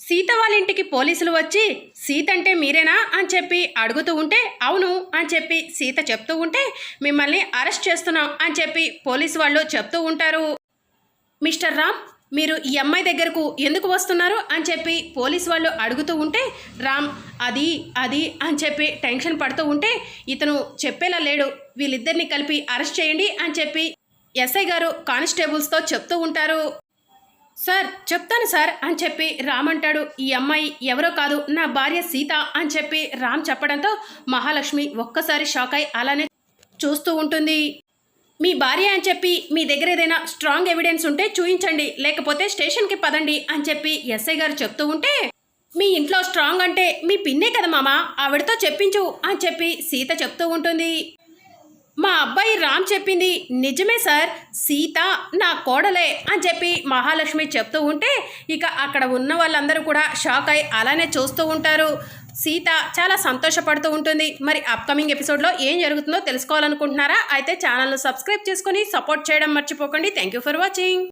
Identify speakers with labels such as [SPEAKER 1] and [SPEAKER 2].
[SPEAKER 1] సీత వాళ్ళ ఇంటికి పోలీసులు వచ్చి సీత అంటే మీరేనా? అని చెప్పి అడుగుతూ ఉంటే అవును అని చెప్పి సీత చెప్తూ ఉంటే మిమ్మల్ని అరెస్ట్ చేస్తున్నాం అని చెప్పి పోలీసు వాళ్ళు చెప్తూ ఉంటారు. మిస్టర్ రామ్ మీరు ఈ అమ్మాయి దగ్గరకు ఎందుకు వస్తున్నారు? అని చెప్పి పోలీస్ వాళ్ళు అడుగుతూ ఉంటే రామ్ అది అది అని చెప్పి టెన్షన్ పడుతూ ఉంటే ఇతను చెప్పేలా లేడు. వీళ్ళిద్దరిని కలిపి అరెస్ట్ చేయండి అని చెప్పి ఎస్ఐ గారు కానిస్టేబుల్స్తో చెప్తూ ఉంటారు. సార్ చెప్తాను సార్ అని చెప్పి రామ్ అంటాడు. ఈ అమ్మాయి ఎవరో కాదు నా భార్య సీత అని చెప్పి రామ్ చెప్పడంతో మహాలక్ష్మి ఒక్కసారి షాక్ అయి అలానే చూస్తూ ఉంటుంది. మీ భార్య అని చెప్పి మీ దగ్గర ఏదైనా స్ట్రాంగ్ ఎవిడెన్స్ ఉంటే చూయించండి లేకపోతే స్టేషన్కి పదండి అని చెప్పి ఎస్ఐ గారు చెప్తూ ఉంటే మీ ఇంట్లో స్ట్రాంగ్ అంటే మీ పిన్నే కదా మామ ఆవిడతో చెప్పించు అని చెప్పి సీత చెప్తూ ఉంటుంది. మా అబ్బాయి రామ్ చెప్పింది నిజమే సార్. సీత నా కోడలే అని చెప్పి మహాలక్ష్మి చెప్తూ ఉంటే ఇక అక్కడ ఉన్న వాళ్ళందరూ కూడా షాక్ అయి అలానే చూస్తూ ఉంటారు. సీత చాలా సంతోషపడుతూ ఉంటుంది. మరి అప్కమింగ్ ఎపిసోడ్లో ఏం జరుగుతుందో తెలుసుకోవాలనుకుంటున్నారా? అయితే ఛానల్ను సబ్స్క్రైబ్ చేసుకొని సపోర్ట్ చేయడం మర్చిపోకండి. Thank you for watching